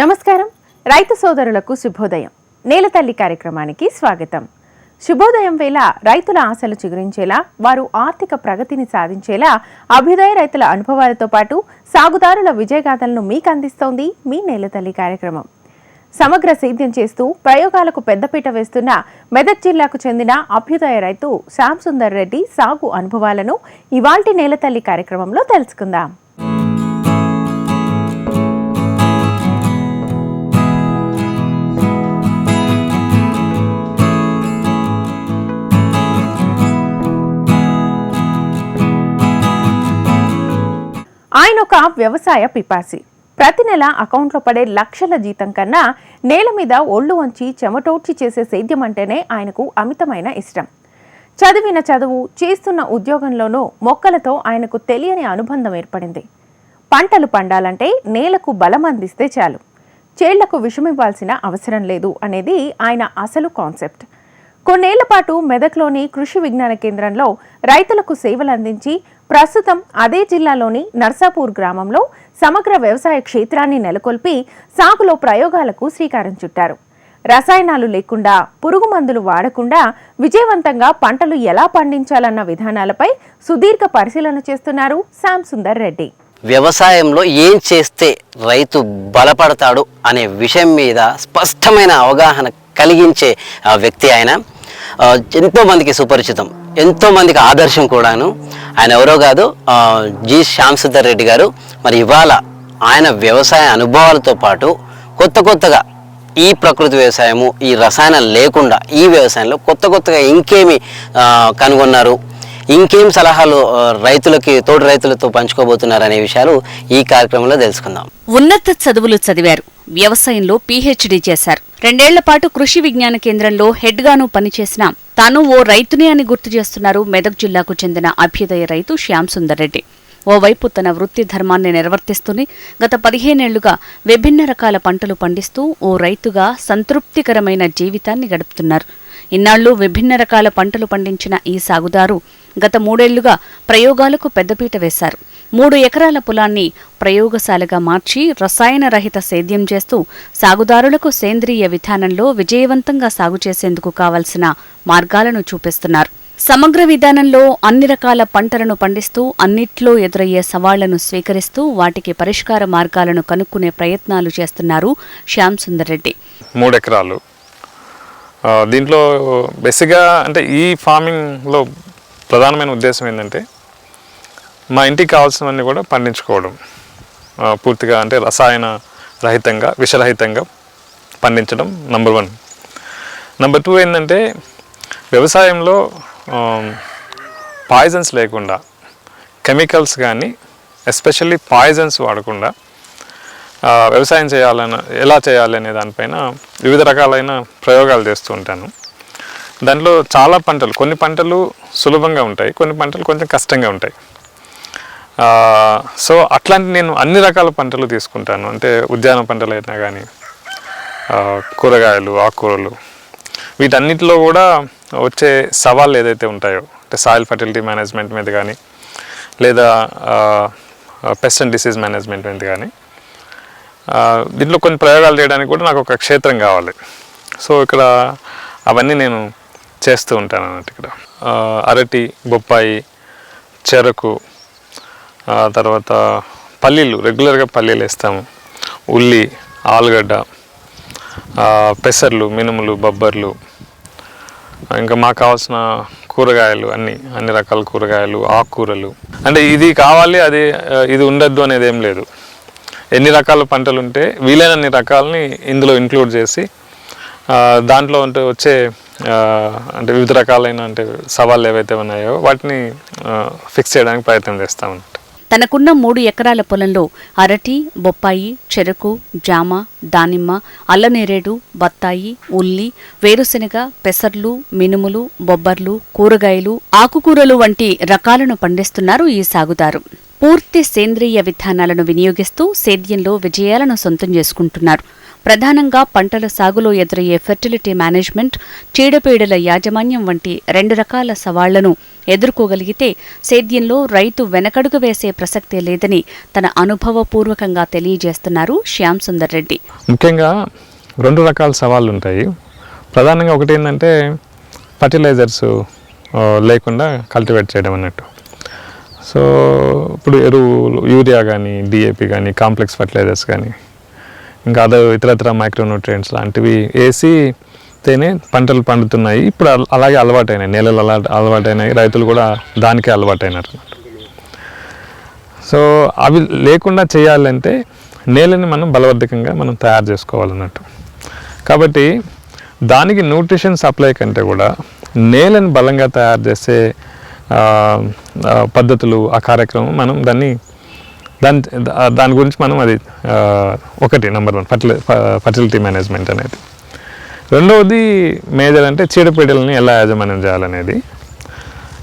నమస్కారం. రైతు సోదరులకు శుభోదయం. నేలతల్లి కార్యక్రమానికి స్వాగతం. శుభోదయం వేళ రైతుల ఆశలు చిగురించేలా వారు ఆర్థిక ప్రగతిని సాధించేలా అభ్యుదయ రైతుల అనుభవాలతో పాటు సాగుదారుల విజయగాథలను మీకు అందిస్తోంది మీ నేలతల్లి కార్యక్రమం. సమగ్ర సేద్యం చేస్తూ ప్రయోగాలకు పెద్దపీట వేస్తున్న మెదక్ జిల్లాకు చెందిన అభ్యుదయ రైతు శ్యామ్ సుందర్ రెడ్డి సాగు అనుభవాలను ఇవాల్టి నేలతల్లి కార్యక్రమంలో తెలుసుకుందాం. ఆయన ఒక వ్యవసాయ పిపాసి. ప్రతి నెల అకౌంట్లో పడే లక్షల జీతం కన్నా నేల మీద ఒళ్ళు వంచి చెమటోడ్చి చేసే సేద్యం అంటేనే ఆయనకు అమితమైన ఇష్టం. చదివిన చదువు చేస్తున్న ఉద్యోగంలోనూ మొక్కలతో ఆయనకు తెలియని అనుబంధం ఏర్పడింది. పంటలు పండాలంటే నేలకు బలం అందిస్తే చాలు. చేళ్ళకు విషమివ్వాల్సిన అవసరం లేదు అనేది ఆయన అసలు కాన్సెప్ట్. కొన్నేళ్ళ పాటు మెదక్లోని కృషి విజ్ఞాన కేంద్రంలో రైతులకు సేవలు అందించి ప్రస్తుతం అదే జిల్లాలోని నర్సాపూర్ గ్రామంలో సమగ్ర వ్యవసాయ క్షేత్రాన్ని నెలకొల్పి సాగులో ప్రయోగాలకు శ్రీకారం చుట్టారు. రసాయనాలు లేకుండా పురుగు మందులు వాడకుండా విజయవంతంగా పంటలు ఎలా పండించాలన్న విధానాలపై సుదీర్ఘ పరిశీలన చేస్తున్నారు శ్యామ్ సుందర్ రెడ్డి. వ్యవసాయంలో ఏం చేస్తే రైతు బలపడతాడు అనే విషయం మీద స్పష్టమైన అవగాహన కలిగించే వ్యక్తి ఆయన. ఎంతోమందికి సుపరిచితం. ఎంతోమందికి ఆదర్శం కూడాను. ఆయన ఎవరో కాదు జి. శ్యామ్ సుందర్ రెడ్డి గారు. మరి ఇవాళ ఆయన వ్యవసాయ అనుభవాలతో పాటు కొత్త కొత్తగా ఈ ప్రకృతి వ్యవసాయము ఈ రసాయనం లేకుండా ఈ వ్యవసాయంలో కొత్త కొత్తగా ఇంకేమి కనుగొన్నారు. ఇంకేం సలహాలు రైతులకి తోటి రైతులతో పంచుకోబోతున్నారు అనే విషయాలు ఈ కార్యక్రమంలో తెలుసుకుందాం. ఉన్నత చదువులు చదివారు. వ్యవసాయంలో పీహెచ్డీ చేశారు. రెండేళ్ళ పాటు కృషి విజ్ఞాన కేంద్రంలో హెడ్గాను పనిచేసిన తాను ఓ రైతునే అని గుర్తు చేస్తున్నారు మెదక్ జిల్లాకు చెందిన అభ్యుదయ రైతు శ్యామ్ సుందర్ రెడ్డి. ఓవైపు తన వృత్తి ధర్మాన్ని నిర్వర్తిస్తూనే గత పదిహేనేళ్ళుగా విభిన్న రకాల పంటలు పండిస్తూ ఓ రైతుగా సంతృప్తికరమైన జీవితాన్ని గడుపుతున్నారు. ఇన్నాళ్ళు విభిన్న రకాల పంటలు పండించిన ఈ సాగుదారు గత మూడేళ్ళుగా ప్రయోగాలకు పెద్దపీట వేశారు. మూడు ఎకరాల పొలాన్ని ప్రయోగశాలగా మార్చి రసాయన రహిత సేద్యం చేస్తూ సాగుదారులకు సేంద్రియ విధానంలో విజయవంతంగా సాగు చేసేందుకు కావలసిన మార్గాలను చూపిస్తున్నారు. సమగ్ర విధానంలో అన్ని రకాల పంటలను పండిస్తూ అన్నిట్లో ఎదురయ్యే సవాళ్ళను స్వీకరిస్తూ వాటికి పరిష్కార మార్గాలను కనుక్కునే ప్రయత్నాలు చేస్తున్నారు శ్యామ్ సుందర్ రెడ్డి. మూడు ఎకరాలు. దీంట్లో బెస్గా అంటే ఈ ఫార్మింగ్లో ప్రధానమైన ఉద్దేశం ఏంటంటే మా ఇంటికి కావాల్సినవన్నీ కూడా పండించుకోవడం. పూర్తిగా అంటే రసాయన రహితంగా విషరహితంగా పండించడం నెంబర్ వన్ నెంబర్ టూ ఏంటంటే వ్యవసాయంలో పాయిజన్స్ లేకుండా కెమికల్స్ కానీ ఎస్పెషల్లీ పాయిజన్స్ వాడకుండా వ్యవసాయం చేయాలన్న ఎలా చేయాలి అనే దానిపైన వివిధ రకాలైన ప్రయోగాలు చేస్తూ ఉంటాను. దాంట్లో చాలా పంటలు కొన్ని పంటలు సులభంగా ఉంటాయి కొన్ని పంటలు కొంచెం కష్టంగా ఉంటాయి. సో అట్లాంటి నేను అన్ని రకాల పంటలు తీసుకుంటాను. అంటే ఉద్యాన పంటలు అయినా కానీ కూరగాయలు ఆకుకూరలు. వీటన్నిటిలో కూడా వచ్చే సవాళ్ళు ఏదైతే ఉంటాయో అంటే సాయిల్ ఫర్టిలిటీ మేనేజ్మెంట్ మీద కానీ లేదా పెస్ట్ అండ్ డిసీజ్ మేనేజ్మెంట్ మీద కానీ దీంట్లో కొన్ని ప్రయోగాలు చేయడానికి కూడా నాకు ఒక క్షేత్రం కావాలి. సో ఇక్కడ అవన్నీ నేను చేస్తూ ఉంటాను అన్నట్టు ఇక్కడ. అరటి బొప్పాయి చెరకు తర్వాత పల్లీలు రెగ్యులర్గా పల్లీలు వేస్తాము. ఉల్లి ఆలుగడ్డ పెసర్లు మినుములు బొబ్బర్లు ఇంకా మాకు కావాల్సిన కూరగాయలు అన్ని అన్ని రకాల కూరగాయలు ఆకుకూరలు. అంటే ఇది కావాలి అది ఇది ఉండద్దు అనేది ఏం లేదు. ఎన్ని రకాల పంటలు ఉంటే వీలైనన్ని రకాలని ఇందులో ఇంక్లూడ్ చేసి దాంట్లో అంటే వచ్చే అంటే వివిధ రకాలైన అంటే సవాళ్ళు ఏవైతే ఉన్నాయో వాటిని ఫిక్స్ చేయడానికి ప్రయత్నం చేస్తామన్నమాట తనకున్న మూడు ఎకరాల పొలంలో అరటి బొప్పాయి చెరకు జామ దానిమ్మ అల్లనేరేడు బత్తాయి ఉల్లి వేరుశెనగ పెసర్లు మినుములు బొబ్బర్లు కూరగాయలు ఆకుకూరలు వంటి రకాలను పండిస్తున్నారు ఈ సాగుదారు. పూర్తి సేంద్రియ విధానాలను వినియోగిస్తూ సేద్యంలో విజయాలను సొంతం చేసుకుంటున్నారు. ప్రధానంగా పంటల సాగులో ఎదురయ్యే ఫెర్టిలిటీ మేనేజ్మెంట్ చీడపీడల యాజమాన్యం వంటి రెండు రకాల సవాళ్ళను ఎదుర్కోగలిగితే సేద్యంలో రైతు వెనకడుగు వేసే ప్రసక్తే లేదని తన అనుభవపూర్వకంగా తెలియజేస్తున్నారు శ్యామ్ సుందర్ రెడ్డి. ముఖ్యంగా రెండు రకాల సవాళ్ళు ఉంటాయి. ప్రధానంగా ఒకటి ఏంటంటే ఫర్టిలైజర్స్ లేకుండా కల్టివేట్ చేయడం అన్నట్టు. సో ఇప్పుడు ఎరువులు యూరియా కానీ డిఏపి కానీ కాంప్లెక్స్ ఫర్టిలైజర్స్ కానీ ఇంకా అదే ఇతరత్ర మైక్రోన్యూట్రియంట్స్ లాంటివి వేసి తేనే పంటలు పండుతున్నాయి. ఇప్పుడు అలాగే అలవాటైనాయి. నేలలు అలా అలవాటైనాయి. రైతులు కూడా దానికే అలవాటైనారు. సో అవి లేకుండా చేయాలంటే నేలని మనం బలవర్ధకంగా మనం తయారు చేసుకోవాలన్నట్టు. కాబట్టి దానికి న్యూట్రిషన్ సప్లై కంటే కూడా నేలను బలంగా తయారు చేసే పద్ధతులు ఆ కార్యక్రమం మనం దాన్ని దాని దా- దాని గురించి మనం అది ఒకటి number one fertility fertility management అనేది. రెండవది మేజర్ అంటే చీడపీడలని ఎలా యాజమాన్యం చేయాలనేది.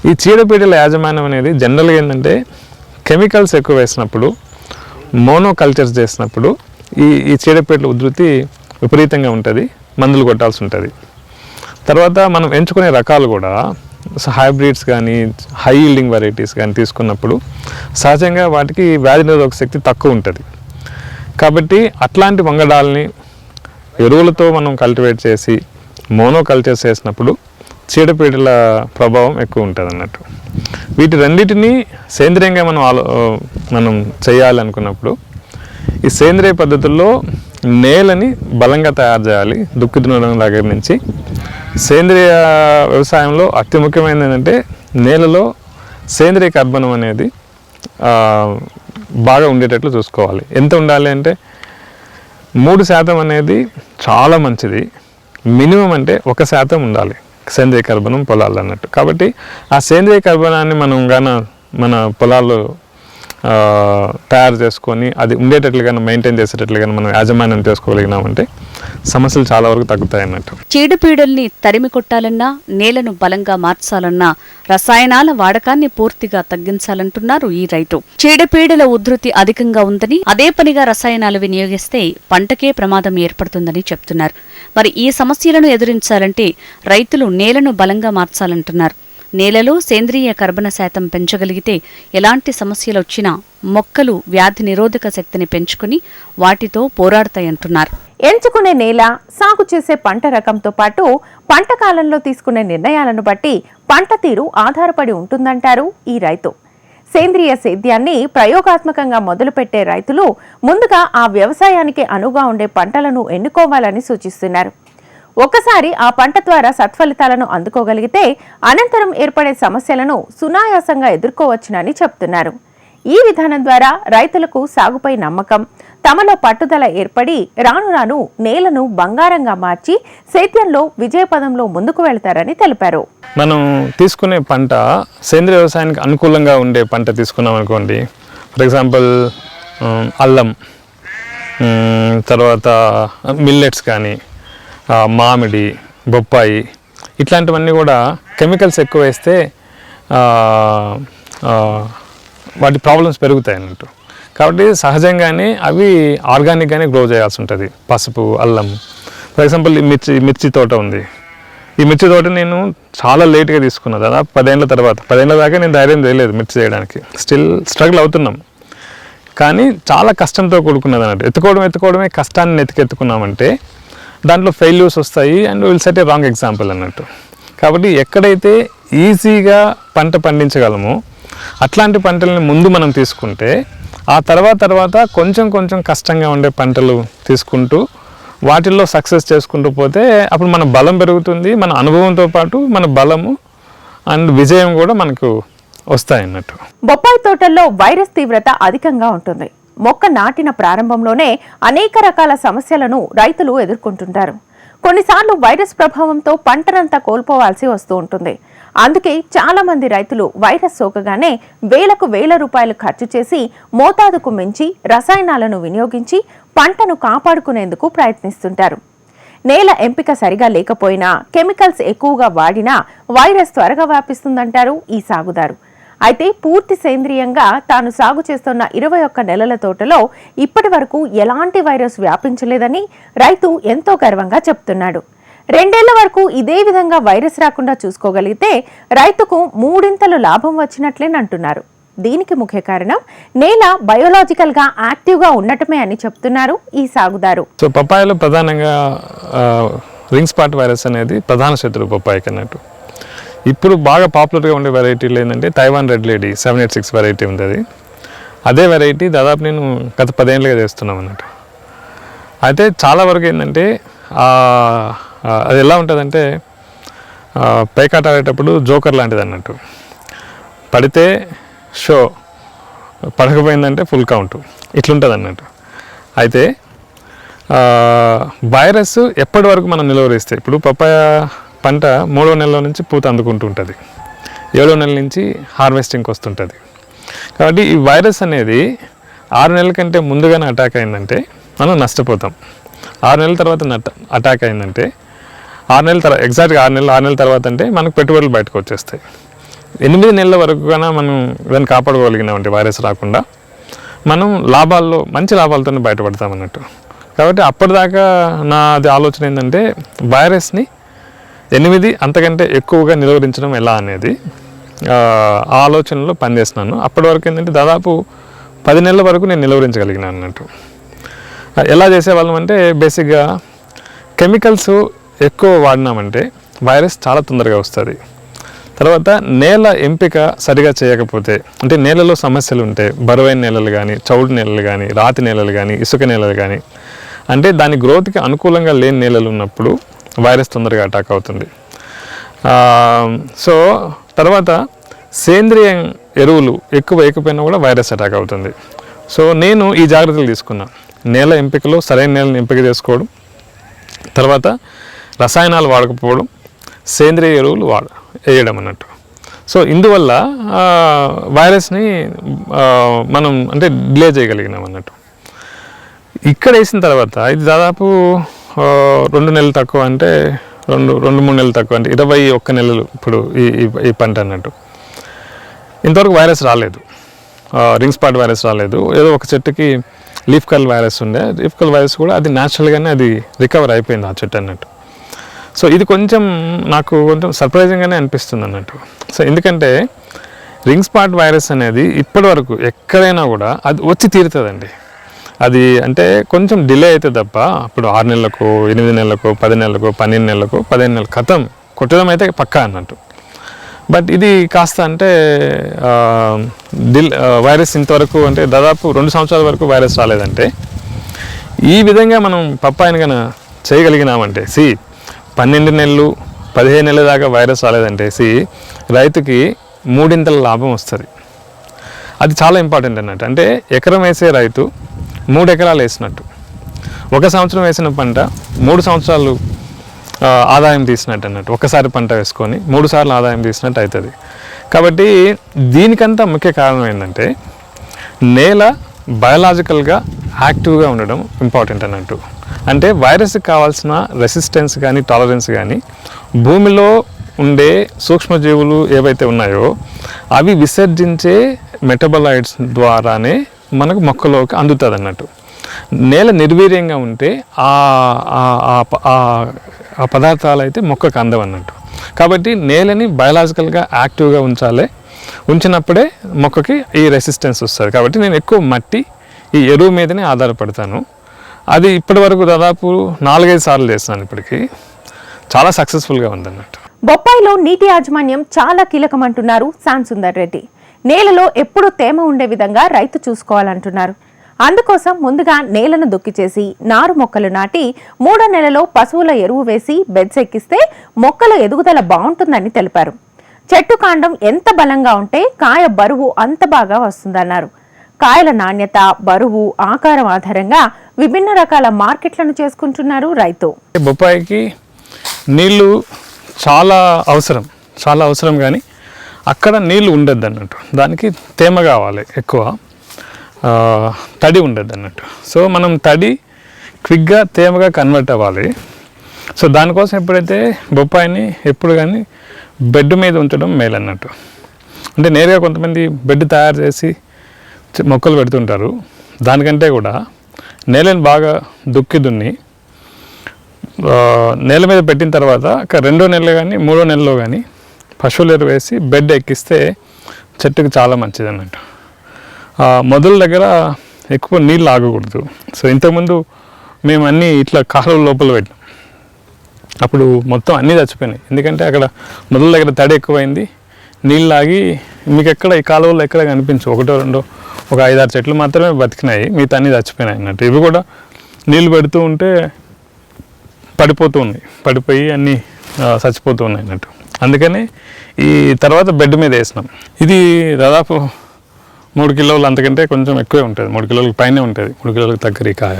ఈ చీడపీడల యాజమాన్యం అనేది జనరల్గా ఏంటంటే కెమికల్స్ ఎక్కువ వేసినప్పుడు మోనో కల్చర్స్ చేసినప్పుడు ఈ ఈ చీడపీడల ఉధృతి విపరీతంగా ఉంటుంది మందులు కొట్టాల్సి ఉంటుంది. తర్వాత మనం ఎంచుకునే రకాలు కూడా హైబ్రిడ్స్ కానీ హై ఈల్డింగ్ వెరైటీస్ కానీ తీసుకున్నప్పుడు సహజంగా వాటికి వ్యాధి నిరోధక శక్తి తక్కువ ఉంటుంది. కాబట్టి అట్లాంటి వంగడాలని ఎరువులతో మనం కల్టివేట్ చేసి మోనో కల్చర్ చేసినప్పుడు చీడపీడల ప్రభావం ఎక్కువ ఉంటుంది అన్నట్టు. వీటి రెండింటినీ సేంద్రియంగా మనం ఆలో మనం చేయాలనుకున్నప్పుడు ఈ సేంద్రియ పద్ధతుల్లో నేలని బలంగా తయారు చేయాలి దుక్కి దున్నడం దగ్గర నుంచి సేంద్రియ వ్యవసాయంలో అతి ముఖ్యమైనది ఏంటంటే నేలలో సేంద్రియ కర్బనం అనేది బాగా ఉండేటట్లు చూసుకోవాలి. ఎంత ఉండాలి అంటే మూడు శాతం అనేది చాలా మంచిది. మినిమం అంటే ఒక శాతం ఉండాలి సేంద్రియ కర్బనం పొలాలు అన్నట్టు. కాబట్టి ఆ సేంద్రియ కర్బనాన్ని మనం గాన మన పొలాల్లో తయారు చేసుకొని అది ఉండేటట్లుగా మెయింటైన్ చేసేటట్లుగా మనం యాజమాన్యం చేసుకోగలిగినామంటే సమస్యలు చాలా వరకు తగ్గుతాయి అన్నట్టు. చీడపీడల్ని తరిమి కొట్టాలన్నా నేలను బలంగా మార్చాలన్నా రసాయనాల వాడకాన్ని పూర్తిగా తగ్గించాలంటున్నారు ఈ రైతు. చీడపీడల ఉధృతి అధికంగా ఉందని అదే పనిగా రసాయనాలు వినియోగిస్తే పంటకే ప్రమాదం ఏర్పడుతుందని చెప్తున్నారు. మరి ఈ సమస్యలను ఎదురించాలంటే రైతులు నేలను బలంగా మార్చాలంటున్నారు. నేలలో సేంద్రియ కర్బన శాతం పెంచగలిగితే ఎలాంటి సమస్యలు వచ్చినా మొక్కలు వ్యాధి నిరోధక శక్తిని పెంచుకుని వాటితో పోరాడతాయంటున్నారు. ఎంచుకునే నేల సాగు చేసే పంట రకంతో పాటు పంట కాలంలో తీసుకునే నిర్ణయాలను బట్టి పంట తీరు ఆధారపడి ఉంటుందంటారు ఈ రైతు. సేంద్రియ సేద్యాన్ని ప్రయోగాత్మకంగా మొదలుపెట్టే రైతులు ముందుగా ఆ వ్యవసాయానికి అనువుగా ఉండే పంటలను ఎన్నుకోవాలని సూచిస్తున్నారు. ఒకసారి ఆ పంట ద్వారా సత్ఫలితాలను అందుకోగలిగితే అనంతరం ఏర్పడే సమస్యలను సునాయాసంగా ఎదుర్కోవచ్చునని చెప్తున్నారు. ఈ విధానం ద్వారా రైతులకు సాగుపై నమ్మకం తమలో పట్టుదల ఏర్పడి రాను రాను నేలను బంగారంగా మార్చి సేద్యంలో విజయపదంలో ముందుకు వెళ్తారని తెలిపారు. మనం తీసుకునే పంట సేంద్రియ వ్యవసాయానికి అనుకూలంగా ఉండే పంట తీసుకున్నాం అనుకోండి. ఫర్ ఎగ్జాంపుల్ అల్లం తర్వాత మిల్లెట్స్ కానీ మామిడి బొప్పాయి ఇట్లాంటివన్నీ కూడా కెమికల్స్ ఎక్కువ వేస్తే వాటి ప్రాబ్లమ్స్ పెరుగుతాయి అన్నట్టు. కాబట్టి సహజంగానే అవి ఆర్గానిక్గానే గ్రో చేయాల్సి ఉంటుంది. పసుపు అల్లం. ఫర్ ఎగ్జాంపుల్ ఈ మిర్చి మిర్చి తోట ఉంది. ఈ మిర్చి తోట నేను చాలా లేట్గా తీసుకున్నా. దాదాపు పదేళ్ళ తర్వాత. పదేళ్ళ దాకా నేను ధైర్యం చేయలేదు మిర్చి చేయడానికి. స్టిల్ స్ట్రగుల్ అవుతున్నాం. కానీ చాలా కష్టంతో కూడుకున్నది అన్నట్టు ఎత్తుకోవడం ఎత్తుకోవడమే కష్టాన్ని ఎత్తుకెత్తుకున్నామంటే దాంట్లో ఫెయిల్యూర్స్ వస్తాయి and will set a wrong example అన్నట్టు. కాబట్టి ఎక్కడైతే ఈజీగా పంట పండించగలమో అట్లాంటి పంటల్ని ముందు మనం తీసుకుంటే ఆ తర్వాత తర్వాత కొంచెం కొంచెం కష్టంగా ఉండే పంటలు తీసుకుంటూ వాటిల్లో సక్సెస్ చేసుకుంటూ పోతే అప్పుడు మన బలం పెరుగుతుంది మన అనుభవంతో పాటు మన బలము అండ్ విజయం కూడా మనకు వస్తాయి అన్నట్టు. బొప్పాయి తోటల్లో వైరస్ తీవ్రత అధికంగా ఉంటుంది. మొక్క నాటిన ప్రారంభంలోనే అనేక రకాల సమస్యలను రైతులు ఎదుర్కొంటుంటారు. కొన్నిసార్లు వైరస్ ప్రభావంతో పంటనంతా కోల్పోవాల్సి వస్తూ ఉంటుంది. అందుకే చాలా మంది రైతులు వైరస్ సోకగానే వేలకు వేల రూపాయలు ఖర్చు చేసి మోతాదుకు మించి రసాయనాలను వినియోగించి పంటను కాపాడుకునేందుకు ప్రయత్నిస్తుంటారు. నేల ఎంపిక సరిగా లేకపోయినా కెమికల్స్ ఎక్కువగా వాడినా వైరస్ త్వరగా వ్యాపిస్తుందంటారు ఈ సాగుదారు. అయితే పూర్తి సేంద్రియంగా తాను సాగు చేస్తున్న ఇరవై ఒక్క నెలల తోటలో ఇప్పటి వరకు ఎలాంటి వైరస్ వ్యాపించలేదని రైతు ఎంతో గర్వంగా చెప్తున్నాడు. రెండేళ్ళ వరకు ఇదే విధంగా వైరస్ రాకుండా చూసుకోగలిగితే రైతుకు మూడింతలు లాభం వచ్చినట్లేనంటున్నారు దీనికి ముఖ్య కారణం నేల బయోలాజికల్గా యాక్టివ్గా ఉండటమే అని చెప్తున్నారు ఈ సాగుదారు. సో పప్పాయలో ప్రధానంగా రింగ్ స్పాట్ వైరస్ అనేది ప్రధాన శత్రువు పప్పాయకి అన్నట్టు ఇప్పుడు బాగా పాపులర్గా ఉండే వెరైటీలు ఏంటంటే Taiwan red lady seven eight six variety ఉంది అది అదే వెరైటీ దాదాపు నేను గత పదేళ్ళుగా చేస్తున్నాం అన్నట్టు అయితే చాలా వరకు ఏంటంటే అది ఎలా ఉంటుందంటే పైకాట పేకాట ఆడేటప్పుడు జోకర్ లాంటిది అన్నట్టు. పడితే షో పడకపోయిందంటే ఫుల్ కౌంట్ ఇట్లుంటుంది అన్నట్టు. అయితే వైరస్ ఎప్పటి వరకు మనం నిలువరిస్తే ఇప్పుడు పప్పాయ పంట మూడో నెలలో నుంచి పూత అందుకుంటూ ఉంటుంది ఏడో నెల నుంచి హార్వెస్టింగ్కి వస్తుంటుంది. కాబట్టి ఈ వైరస్ అనేది ఆరు నెలల కంటే ముందుగానే అటాక్ అయిందంటే మనం నష్టపోతాం. ఆరు నెలల తర్వాత నట్ట అటాక్ అయిందంటే ఆరు నెలల తర్వాత ఎగ్జాక్ట్గా ఆరు నెలలు ఆరు నెలల తర్వాత అంటే మనకు పెట్టుబడులు బయటకు వచ్చేస్తాయి. ఎనిమిది నెలల వరకు కన్నా మనం దాన్ని కాపాడుకోగలిగినామంటే వైరస్ రాకుండా మనం లాభాల్లో మంచి లాభాలతోనే బయటపడతాం అన్నట్టు కాబట్టి అప్పటిదాకా నా అది ఆలోచన ఏంటంటే వైరస్ని ఎనిమిది అంతకంటే ఎక్కువగా నిలువరించడం ఎలా అనేది ఆలోచనలో పనిచేస్తున్నాను. అప్పటి వరకు ఏంటంటే దాదాపు పది నెలల వరకు నేను నిలువరించగలిగినాను అన్నట్టు. ఎలా చేసేవాళ్ళం అంటే బేసిక్గా కెమికల్స్ ఎక్కువ వాడినామంటే వైరస్ చాలా తొందరగా వస్తుంది. తర్వాత నేల ఎంపిక సరిగా చేయకపోతే అంటే నేలలో సమస్యలు ఉంటే బరువైన నేలలు కానీ చౌడు నేలలు కానీ రాతి నేలలు కానీ ఇసుక నేలలు కానీ అంటే దాని గ్రోత్కి అనుకూలంగా లేని నేలలు ఉన్నప్పుడు వైరస్ తొందరగా అటాక్ అవుతుంది. సో తర్వాత సేంద్రియ ఎరువులు ఎక్కువ వేయకపోయినా కూడా వైరస్ అటాక్ అవుతుంది. సో నేను ఈ జాగ్రత్తలు తీసుకున్నా. నేల ఎంపికలో సరైన నేలను ఎంపిక చేసుకోవడం తర్వాత రసాయనాలు వాడకపోవడం సేంద్రియ ఎరువులు వాడ వేయడం అన్నట్టు. సో ఇందువల్ల వైరస్ని మనం అంటే డిలే చేయగలిగినాం అన్నట్టు. ఇక్కడ వేసిన తర్వాత ఇది దాదాపు రెండు నెలలు తక్కువ అంటే రెండు రెండు మూడు నెలలు తక్కువ అంటే ఇరవై ఒక్క నెలలు ఇప్పుడు ఈ ఈ- పంట అన్నట్టు. ఇంతవరకు వైరస్ రాలేదు. రింగ్ స్పాట్ వైరస్ రాలేదు. ఏదో ఒక చెట్టుకి లీఫ్ కల్ వైరస్ ఉండే. లీఫ్ కల్ వైరస్ కూడా అది న్యాచురల్గానే అది రికవర్ అయిపోయింది ఆ చెట్టు అన్నట్టు. సో ఇది కొంచెం నాకు కొంచెం సర్ప్రైజింగ్గానే అనిపిస్తుంది అన్నట్టు. సో ఎందుకంటే రింగ్ స్పాట్ వైరస్ అనేది ఇప్పటి వరకు ఎక్కడైనా కూడా అది వచ్చి తీరుతుందండి. అది అంటే కొంచెం డిలే అయితే తప్ప ఇప్పుడు ఆరు నెలలకు ఎనిమిది నెలలకు పది నెలలకు పన్నెండు నెలలకు పదిహేను నెలలు కథం. కుట్టడం అయితే పక్కా అన్నట్టు. బట్ ఇది కాస్త అంటే డిల్ వైరస్ ఇంతవరకు అంటే దాదాపు రెండు సంవత్సరాల వరకు వైరస్ రాలేదంటే ఈ విధంగా మనం పప్పాయన కన చేయగలిగినామంటే సి పన్నెండు నెలలు పదిహేను నెలల దాకా వైరస్ రాలేదంటే సి రైతుకి మూడింతల లాభం వస్తుంది. అది చాలా ఇంపార్టెంట్ అన్నట్టు. అంటే ఎకరం వేసే రైతు మూడు ఎకరాలు వేసినట్టు. ఒక సంవత్సరం వేసిన పంట మూడు సంవత్సరాలు ఆదాయం తీసినట్టు అన్నట్టు ఒకసారి పంట వేసుకొని మూడు సార్లు ఆదాయం తీసినట్టు అవుతుంది కాబట్టి దీనికంతా ముఖ్య కారణం ఏంటంటే నేల బయలాజికల్గా యాక్టివ్గా ఉండడం ఇంపార్టెంట్ అన్నట్టు. అంటే వైరస్కి కావాల్సిన రెసిస్టెన్స్ కానీ టాలరెన్స్ కానీ భూమిలో ఉండే సూక్ష్మజీవులు ఏవైతే ఉన్నాయో అవి విసర్జించే మెటబలైట్స్ ద్వారానే మనకు మొక్కలోకి అందుతుంది అన్నట్టు నేల నిర్వీర్యంగా ఉంటే ఆ ఆ- ఆ ఆ- పదార్థాలు అయితే మొక్కకు అందవన్నట్టు. కాబట్టి నేలని బయలాజికల్గా యాక్టివ్గా ఉంచాలి. ఉంచినప్పుడే మొక్కకి ఈ రెసిస్టెన్స్ వస్తుంది. కాబట్టి నేను ఎక్కువ మట్టి ఈ ఎరువు మీదనే ఆధారపడతాను. అది ఇప్పటి వరకు దాదాపు నాలుగైదు సార్లు చేస్తున్నాను ఇప్పటికీ. చాలా సక్సెస్ఫుల్గా ఉందన్నట్టు. బొప్పాయిలో నీటి యాజమాన్యం చాలా కీలకమంటున్నారు శ్యామ్ సుందర్ రెడ్డి. నేలలో ఎప్పుడూ తేమ ఉండే విధంగా రైతు చూసుకోవాలంటున్నారు. అందుకోసం ముందుగా నేలను దుక్కి చేసి నారు మొక్కలు నాటి మూడో నెలలో పశువుల ఎరువు వేసి బెడ్స్ ఎక్కిస్తే మొక్కల ఎదుగుదల బాగుంటుందని తెలిపారు. చెట్టు కాండం ఎంత బలంగా ఉంటే కాయ బరువు అంత బాగా వస్తుందన్నారు. కాయల నాణ్యత బరువు ఆకారం ఆధారంగా విభిన్న రకాల మార్కెట్లను చేసుకుంటున్నారు రైతు. బొప్పాయికి నీళ్ళు చాలా అవసరం చాలా అవసరం కానీ అక్కడ నీళ్ళు ఉండద్దు అన్నట్టు దానికి తేమ కావాలి ఎక్కువ. తడి ఉండద్దు అన్నట్టు సో మనం తడి క్విక్గా తేమగా కన్వర్ట్ అవ్వాలి. సో దానికోసం ఎప్పుడైతే బొప్పాయిని ఎప్పుడు కానీ బెడ్ మీద ఉంచడం మేలు అన్నట్టు అంటే నేరుగా కొంతమంది బెడ్ తయారు చేసి మొక్కలు పెడుతుంటారు. దానికంటే కూడా నేలని బాగా దుక్కి దున్ని నేల మీద పెట్టిన తర్వాత ఒక రెండో నెలలో కానీ మూడో నెలలో కానీ పశువుల ఎరువు వేసి బెడ్ ఎక్కిస్తే చెట్టుకి చాలా మంచిది అన్నట్టు మొదల దగ్గర ఎక్కువ నీళ్ళు ఆగకూడదు సో ఇంతకుముందు మేము అన్నీ ఇట్లా కాలువ లోపల పెట్టినాం. అప్పుడు మొత్తం అన్నీ చచ్చిపోయినాయి. ఎందుకంటే అక్కడ మొదల దగ్గర తడి ఎక్కువైంది. నీళ్ళు ఆగి మీకు ఎక్కడ ఈ కాలువలో ఎక్కడ కనిపించు ఒకటో రెండో ఒక ఐదారు చెట్లు మాత్రమే బతికినాయి. మిగతా అన్నీ చచ్చిపోయినాయి అన్నట్టు. ఇవి కూడా నీళ్ళు పెడుతూ ఉంటే పడిపోతూ ఉన్నాయి. పడిపోయి అన్నీ చచ్చిపోతూ ఉన్నాయి అన్నట్టు. అందుకని ఈ తర్వాత బెడ్ మీద వేసినాం. ఇది దాదాపు మూడు కిలోలు అంతకంటే కొంచెం ఎక్కువే ఉంటుంది. మూడు కిలోలకు పైనే ఉంటుంది. మూడు కిలోలకు తగ్గరి ఈ కాయ.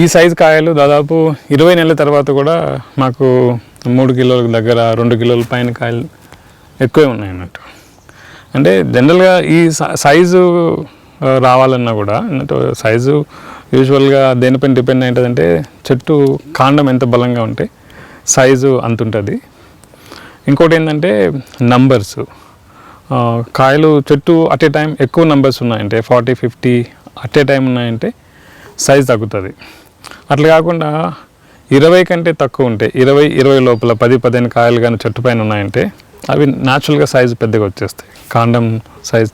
ఈ సైజు కాయలు దాదాపు ఇరవై నెలల తర్వాత కూడా మాకు మూడు కిలోలకు దగ్గర రెండు కిలోల పైన కాయలు ఎక్కువే ఉన్నాయి అన్నట్టు అంటే జనరల్గా ఈ సైజు రావాలన్నా కూడా అన్నట్టు సైజు యూజువల్గా దేనిపైన డిపెండ్ అయి ఉంటుందంటే చెట్టు కాండం ఎంత బలంగా ఉంటే సైజు అంత ఉంటుంది ఇంకోటి ఏంటంటే నంబర్స్ కాయలు చెట్టు అట్ ఏ టైం ఎక్కువ నంబర్స్ ఉన్నాయంటే forty fifty at a time ఉన్నాయంటే సైజ్ తగ్గుతుంది. అట్లా కాకుండా ఇరవై కంటే తక్కువ ఉంటే ఇరవై ఇరవై లోపల పది పదిహేను కాయలు కానీ చెట్టు పైన ఉన్నాయంటే అవి న్యాచురల్గా సైజు పెద్దగా వచ్చేస్తాయి. కాండం సైజ్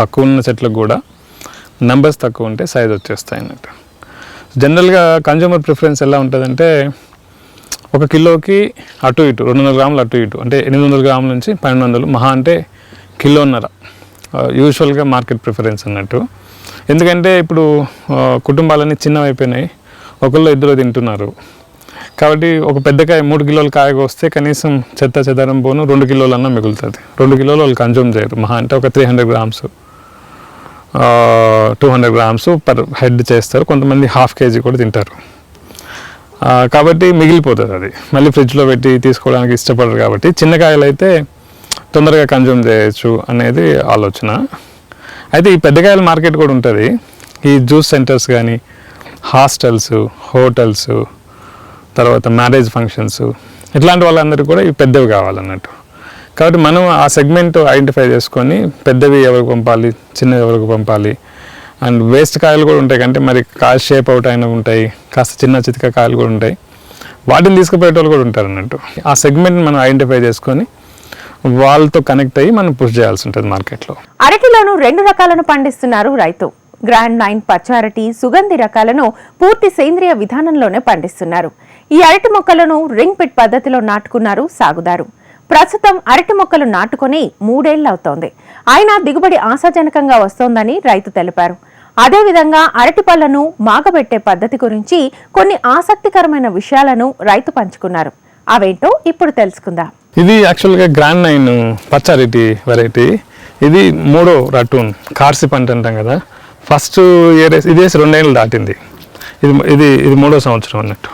తక్కువ ఉన్న చెట్లకు కూడా నెంబర్స్ తక్కువ ఉంటే సైజ్ వచ్చేస్తాయి అన్నట్టు. జనరల్గా కన్జ్యూమర్ ప్రిఫరెన్స్ ఎలా ఉంటుందంటే ఒక కిలోకి అటు ఇటు రెండు వందల గ్రాములు అటు ఇటు అంటే ఎనిమిది వందల గ్రాముల నుంచి పన్నెండు వందలు మహా అంటే కిలోన్నర. యూజువల్గా మార్కెట్ ప్రిఫరెన్స్ అన్నట్టు. ఎందుకంటే ఇప్పుడు కుటుంబాలన్నీ చిన్నవైపోయినాయి. ఒకళ్ళు ఇద్దరు తింటున్నారు. కాబట్టి ఒక పెద్ద కాయ మూడు కిలోల కాయ వస్తే కనీసం చెత్త చెదారం పోను రెండు కిలోలన్నా మిగులుతుంది. రెండు కిలోలు వాళ్ళు కన్జ్యూమ్ చేయరు. మహా అంటే ఒక three hundred grams two hundred grams per head చేస్తారు. కొంతమంది హాఫ్ కేజీ కూడా తింటారు. కాబట్టి మిగిలిపోతుంది అది. మళ్ళీ ఫ్రిడ్జ్లో పెట్టి తీసుకోవడానికి ఇష్టపడరు కాబట్టి చిన్న కాయలు అయితే తొందరగా కన్జ్యూమ్ చేయొచ్చు అనేది ఆలోచన. అయితే ఈ పెద్ద కాయల మార్కెట్ కూడా ఉంటుంది. ఈ జ్యూస్ సెంటర్స్ కానీ హాస్టల్స్ హోటల్స్ తర్వాత మ్యారేజ్ ఫంక్షన్స్ ఇట్లాంటి వాళ్ళందరికీ కూడా ఇవి పెద్దవి కావాలన్నట్టు. కాబట్టి మనం ఆ సెగ్మెంట్ ఐడెంటిఫై చేసుకొని పెద్దవి ఎవరికి పంపాలి చిన్నవి ఎవరికి పంపాలి అండ్ వేస్ట్ కాయలు కూడా ఉంటాయి కంటే మరి కాయ షేప్ అవుట్ అయిన ఉంటాయి కాస్త చిన్న చితిక కాయలు కూడా ఉంటాయి. వాటిని తీసుకుపోయేటోళ్ళు కూడా ఉంటారు అన్నట్టు. ఆ సెగ్మెంట్ మనం ఐడెంటిఫై చేసుకొని వాళ్ళతో కనెక్ట్ అయ్యి మనం పుష్ చేయాల్సి ఉంటుంది మార్కెట్లో అరటిలోను రెండు రకాలను పండిస్తున్నారు రైతు. గ్రాండ్ నైన్ పచ్చారటి సుగంధి రకాలను పూర్తి సేంద్రియ విధానంలోనే పండిస్తున్నారు. ఈ అరటి మొక్కలను రింగ్ పిట్ పద్ధతిలో నాటుకున్నారు సాగుదారు. ప్రస్తుతం అరటి మొక్కలు నాటుకొని మూడేళ్ళవుతోంది. అయినా దిగుబడి ఆశాజనకంగా వస్తోందని రైతు తెలిపారు. అదేవిధంగా అరటి పళ్ళను మాగబెట్టే పద్ధతి గురించి కొన్ని ఆసక్తికరమైన విషయాలను రైతు పంచుకున్నారు. అవేంటో ఇప్పుడు తెలుసుకుందాం. ఇది యాక్చువల్గా గ్రాండ్ నైన్ పచ్చారిటీ వెరైటీ. ఇది మూడో రటూన్ కార్సి పంట అంటాం కదా. ఫస్ట్ ఇయర్ ఇదేసి ఇది రెండేళ్ళు దాటింది. ఇది ఇది ఇది మూడో సంవత్సరం అన్నట్టు.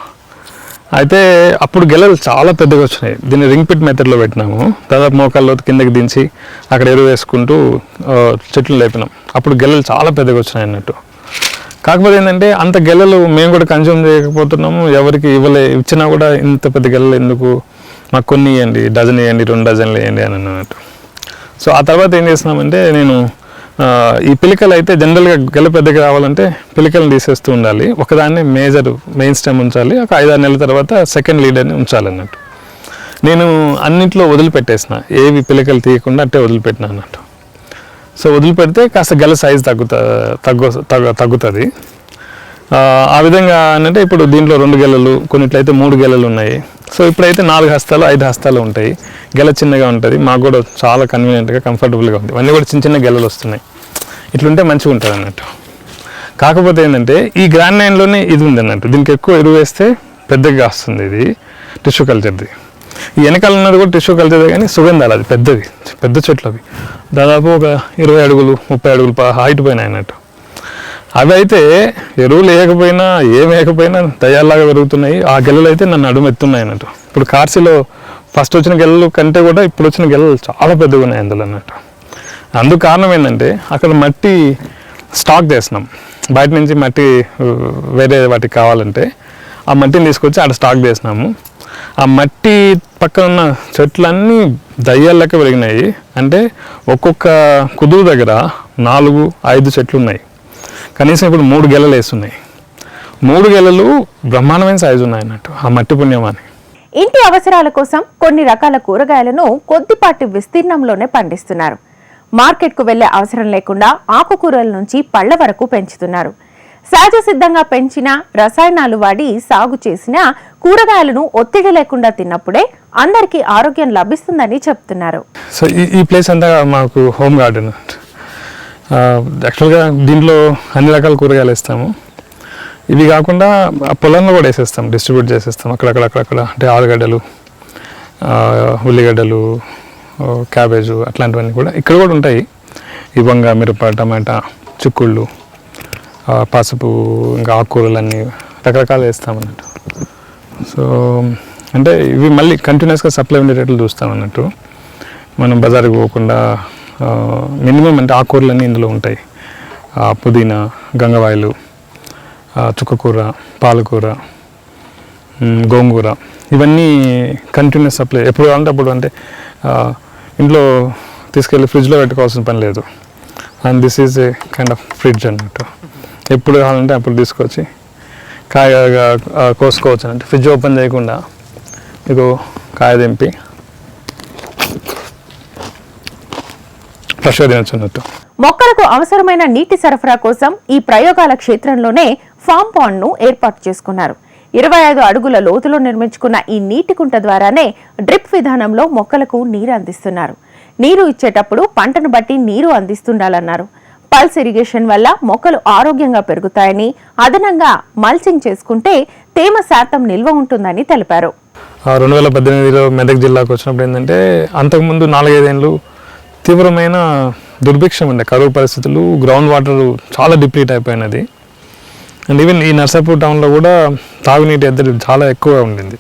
అయితే అప్పుడు గెలలు చాలా పెద్దగా వచ్చినాయి. దీన్ని రింగ్ పిట్ మెథడ్లో పెట్టినాము. దాదాపు మోకాల్లో కిందకి దించి అక్కడ ఎరువు వేసుకుంటూ చెట్లు లేపినాం. అప్పుడు గెలలు చాలా పెద్దగా వచ్చినాయి అన్నట్టు. కాకపోతే ఏంటంటే అంత గెలలు మేము కూడా కన్జ్యూమ్ చేయకపోతున్నాము. ఎవరికి ఇవ్వలే ఇచ్చినా కూడా ఇంత పెద్ద గెలలు ఎందుకు? మాకు కొన్ని ఇవ్వండి డజన్ ఇవ్వండి రెండు డజన్లు ఇవ్వండి అని అన్నట్టు. సో ఆ తర్వాత ఏం చేసినామంటే నేను ఈ పిలికలు అయితే జనరల్గా గెల పెద్దగా రావాలంటే పిలికలను తీసేస్తూ ఉండాలి. ఒకదాన్ని మేజర్ మెయిన్ స్టెమ్ ఉంచాలి. ఒక ఐదారు నెలల తర్వాత సెకండ్ లీడర్ని ఉంచాలన్నట్టు. నేను అన్నింటిలో వదిలిపెట్టేసిన. ఏవి పిలికలు తీయకుండా అట్టే వదిలిపెట్టిన అన్నట్టు. సో వదిలిపెడితే కాస్త గెల సైజ్ తగ్గుతా తగ్గు తగ్గు తగ్గుతుంది. ఆ, ఆ విధంగా అంటే ఇప్పుడు దీంట్లో రెండు గెలలు కొన్నిట్లయితే మూడు గెలలు ఉన్నాయి. సో ఇప్పుడైతే నాలుగు హస్తాలు ఐదు హస్తాలు ఉంటాయి. గెల చిన్నగా ఉంటుంది. మాకు కూడా చాలా కన్వీనియంట్గా కంఫర్టబుల్గా ఉంది. అన్నీ కూడా చిన్న చిన్న గెలలు వస్తున్నాయి. ఇట్లుంటే మంచిగా ఉంటుంది అన్నట్టు. కాకపోతే ఏంటంటే ఈ గ్రాండ్ నైన్లోనే ఇది ఉంది అన్నట్టు. దీనికి ఎక్కువ ఎరువు వేస్తే పెద్దగా వస్తుంది ఇది. టిష్యూ కల్చర్ది ఈ వెనకాల ఉన్నది కూడా టిష్యూ కల్చర్దే కానీ సుగంధాలు అది. పెద్దది. పెద్ద చెట్లు అవి దాదాపు ఒక ఇరవై అడుగులు ముప్పై అడుగులు హైట్ పోయినాయి అన్నట్టు. అవి అయితే ఎరువు లేకపోయినా ఏం వేయకపోయినా దయాల్లాగా పెరుగుతున్నాయి. ఆ గెలలు అయితే నన్ను అడుమెత్తున్నాయి అన్నట్టు. ఇప్పుడు కార్సీలో ఫస్ట్ వచ్చిన గెలలు కంటే కూడా ఇప్పుడు వచ్చిన గెలలు చాలా పెద్దగా ఉన్నాయి అందులో అన్నట్టు. అందుకు కారణం ఏంటంటే అక్కడ మట్టి స్టాక్ చేసినాం బయట నుంచి మట్టి వేరే వాటికి కావాలంటే ఆ మట్టిని తీసుకొచ్చి ఆడ స్టాక్ చేసినాము ఆ మట్టి పక్కన ఉన్న చెట్లన్నీ దయ్యాల పెరిగినాయి. అంటే ఒక్కొక్క కుదురు దగ్గర నాలుగు ఐదు చెట్లు ఉన్నాయి. కనీసం ఇప్పుడు మూడు గెలలు వేస్తున్నాయి. మూడు గెలలు బ్రహ్మాండమైన సైజు ఉన్నాయి అన్నట్టు ఆ మట్టి పుణ్యమాని. ఇంటి అవసరాల కోసం కొన్ని రకాల కూరగాయలను కొద్దిపాటి విస్తీర్ణంలోనే పండిస్తున్నారు. మార్కెట్కు వెళ్ళే అవసరం లేకుండా ఆకుకూరల నుంచి పళ్ళ వరకు పెంచుతున్నారు. సహజ సిద్ధంగా పెంచిన రసాయనాలు వాడి సాగు చేసిన కూరగాయలను ఒత్తిడి లేకుండా తిన్నప్పుడే అందరికీ ఆరోగ్యం లభిస్తుందని చెప్తున్నారు. సో ఈ ప్లేస్ అంతా మాకు హోమ్ గార్డెన్ యాక్చువల్గా దీంట్లో అన్ని రకాల కూరగాయలు వేస్తాము. ఇవి కాకుండా ఆ పొలంలో కూడా వేసేస్తాం డిస్ట్రిబ్యూట్ చేసేస్తాం. అక్కడక్కడ అక్కడక్కడ అంటే ఆలుగడ్డలు ఉల్లిగడ్డలు క్యాబేజు అట్లాంటివన్నీ కూడా ఇక్కడ కూడా ఉంటాయి. ఈ మిరప టమాటా చిక్కుళ్ళు పసుపు ఇంకా ఆకుకూరలు అన్నీ రకరకాలు వేస్తాం అన్నట్టు సో అంటే ఇవి మళ్ళీ కంటిన్యూస్గా సప్లై ఉండేటట్లు చూస్తాం అన్నట్టు మనం బజార్కి పోకుండా మినిమం అంటే ఆకుకూరలన్నీ ఇందులో ఉంటాయి. పుదీనా గంగవాయలు చుక్కకూర పాలకూర గోంగూర. ఇవన్నీ కంటిన్యూస్ సప్లై ఎప్పుడు కావాలంటే అప్పుడు అంటే ఇంట్లో తీసుకెళ్ళి ఫ్రిడ్జ్లో పెట్టుకోవాల్సిన పని లేదు. And this is a kind of fridge అన్నట్టు. ఎప్పుడు కావాలంటే అప్పుడు తీసుకొచ్చి కాయ కోసుకోవచ్చు అంటే ఫ్రిడ్జ్ ఓపెన్ చేయకుండా మీకు కాయ తెంపి అన్నట్టు మొక్కలకు అవసరమైన నీటి సరఫరా కోసం ఈ ప్రయోగాల క్షేత్రంలోనే ఫామ్ పాండ్ను ఏర్పాటు చేసుకున్నారు. ఇరవై ఐదు అడుగుల లోతులో నిర్మించుకున్న ఈ నీటి కుంట ద్వారానే డ్రిప్ విధానంలో మొక్కలకు నీరు అందిస్తున్నారు. నీరు ఇచ్చేటప్పుడు పంటను బట్టి నీరు అందిస్తుండాలన్నారు. పల్స్ ఇరిగేషన్ వల్ల మొక్కలు ఆరోగ్యంగా పెరుగుతాయని అదనంగా మల్చింగ్ చేసుకుంటే తేమ శాతం నిల్వ ఉంటుందని తెలిపారు. రెండు వేల పద్దెనిమిదిలో మెదక్ జిల్లాకు వచ్చినప్పుడు ఏంటంటే అంతకుముందు నాలుగైదేళ్ళు తీవ్రమైన దుర్భిక్షం ఉండే కరువు పరిస్థితులు గ్రౌండ్ వాటర్ చాలా డిప్లీట్ అయిపోయినది. అండ్ ఈవెన్ ఈ నర్సాపూర్ టౌన్లో కూడా తాగునీటి ఎద్దడి చాలా ఎక్కువ ఉండింది.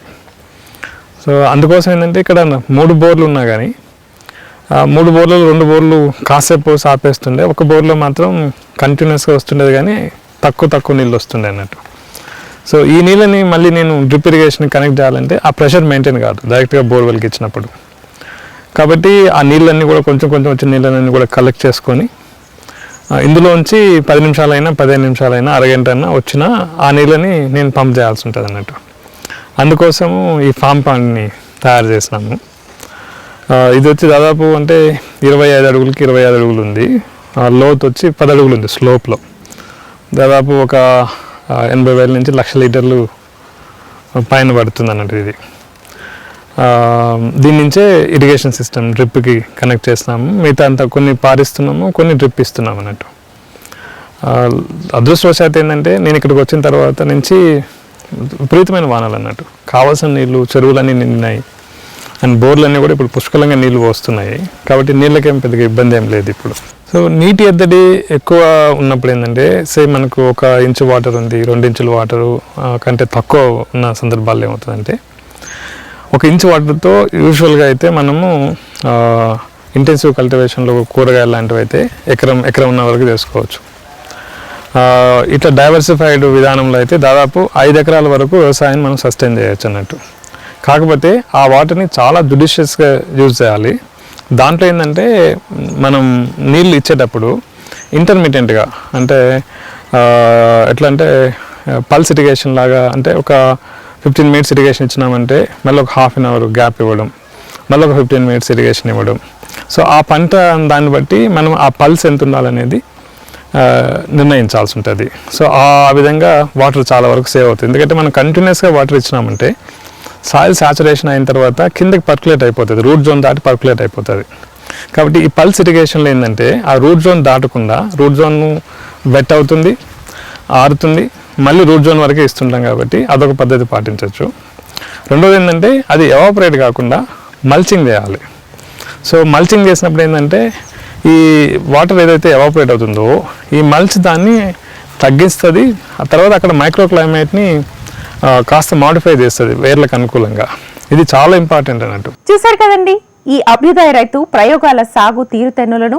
సో అందుకోసం ఏంటంటే ఇక్కడ మూడు బోర్లు ఉన్నా కానీ ఆ మూడు బోర్లు రెండు బోర్లు కాసేపు ఆపేస్తుండే ఒక బోర్లో మాత్రం కంటిన్యూస్గా వస్తుండేది కానీ తక్కువ తక్కువ నీళ్ళు వస్తుండే అన్నట్టు. సో ఈ నీళ్ళని మళ్ళీ నేను డ్రిప్ ఇరిగేషన్ కనెక్ట్ చేయాలంటే ఆ ప్రెషర్ మెయింటైన్ కాదు. డైరెక్ట్గా బోర్వెల్కి ఇచ్చినప్పుడు కాబట్టి ఆ నీళ్ళన్నీ కూడా కొంచెం కొంచెం వచ్చిన నీళ్ళన్నీ కూడా కలెక్ట్ చేసుకొని ఇందులోంచి పది నిమిషాలైనా పదిహేను నిమిషాలైనా అరగంట అయినా వచ్చిన ఆ నీళ్ళని నేను పంప్ చేయాల్సి ఉంటుంది అన్నట్టు. అందుకోసము ఈ ఫామ్ పాండ్ని తయారు చేసినాము. ఇది వచ్చి దాదాపు అంటే ఇరవై ఐదు అడుగులకి ఇరవై ఐదు అడుగులు ఉంది. ఆ, వచ్చి పది అడుగులు ఉంది స్లోప్లో దాదాపు ఒక ఎనభై వేల నుంచి లక్ష లీటర్లు పైన పడుతుంది అన్నట్టు ఇది. దీని నుంచే ఇరిగేషన్ సిస్టమ్ డ్రిప్కి కనెక్ట్ చేస్తున్నాము. మిగతా అంతా కొన్ని పారిస్తున్నాము కొన్ని డ్రిప్ ఇస్తున్నాము అన్నట్టు. అదృష్టవశాత్తు ఏంటంటే నేను ఇక్కడికి వచ్చిన తర్వాత నుంచి విపరీతమైన వానలు అన్నట్టు. కావాల్సిన నీళ్ళు చెరువులన్నీ నిండినాయి. అండ్ బోర్లన్నీ కూడా ఇప్పుడు పుష్కలంగా నీళ్ళు వస్తున్నాయి కాబట్టి నీళ్ళకేం పెద్దగా ఇబ్బంది ఏం లేదు ఇప్పుడు. సో నీటి ఎద్దడి ఎక్కువ ఉన్నప్పుడు ఏంటంటే సేమ్ మనకు ఒక ఇంచు వాటర్ ఉంది రెండు ఇంచుల వాటరు కంటే తక్కువ ఉన్న సందర్భాల్లో ఏమవుతుందంటే ఒక ఇంచు వాటర్తో యూజువల్గా అయితే మనము ఇంటెన్సివ్ కల్టివేషన్లో కూరగాయలు లాంటివి అయితే ఎకరం ఎకరం ఉన్న వరకు చేసుకోవచ్చు. ఇట్లా డైవర్సిఫైడ్ విధానంలో అయితే దాదాపు ఐదు ఎకరాల వరకు వ్యవసాయం మనం సస్టైన్ చేయొచ్చు అన్నట్టు. కాకపోతే ఆ వాటర్ని చాలా జుడిషియస్గా యూజ్ చేయాలి. దాంట్లో ఏంటంటే మనం నీళ్ళు ఇచ్చేటప్పుడు ఇంటర్మీడియట్గా అంటే ఎట్లా అంటే పల్స్ ఇరిగేషన్ లాగా అంటే ఒక ఫిఫ్టీన్ మినిట్స్ ఇరిగేషన్ ఇచ్చినామంటే మళ్ళీ ఒక హాఫ్ అన్ అవర్ గ్యాప్ ఇవ్వడం మళ్ళీ ఒక ఫిఫ్టీన్ మినిట్స్ ఇరిగేషన్ ఇవ్వడం. సో ఆ పంట దాన్ని బట్టి మనం ఆ పల్స్ ఎంత ఉండాలనేది నిర్ణయించాల్సి ఉంటుంది. సో ఆ విధంగా వాటర్ చాలా వరకు సేవ్ అవుతుంది. ఎందుకంటే మనం కంటిన్యూస్గా వాటర్ ఇచ్చినామంటే సాయిల్ సాచురేషన్ అయిన తర్వాత కిందకి పర్కులేట్ అయిపోతుంది రూట్ జోన్ దాటి పర్కులేట్ అయిపోతుంది. కాబట్టి ఈ పల్స్ ఇరిగేషన్లో ఏంటంటే ఆ రూట్ జోన్ దాటకుండా రూట్ జోన్ వెట్ అవుతుంది ఆరుతుంది మళ్ళీ రూట్ జోన్ వరకే ఇస్తుంటాం కాబట్టి అదొక పద్ధతి పాటించవచ్చు. రెండోది ఏంటంటే అది ఎవాపరేట్ కాకుండా మల్చింగ్ చేయాలి. సో మల్చింగ్ చేసినప్పుడు ఏంటంటే ఈ వాటర్ ఏదైతే ఎవాపరేట్ అవుతుందో ఈ మల్చ్ దాన్ని తగ్గిస్తుంది ఆ తర్వాత అక్కడ మైక్రో క్లైమేట్ని కాస్త మాడిఫై చేస్తుంది వేర్లకు అనుకూలంగా. ఇది చాలా ఇంపార్టెంట్ అన్నట్టు. చూశారు కదండి? ఈ అభ్యుదయ రైతు ప్రయోగాల సాగు తీరుతెన్నులను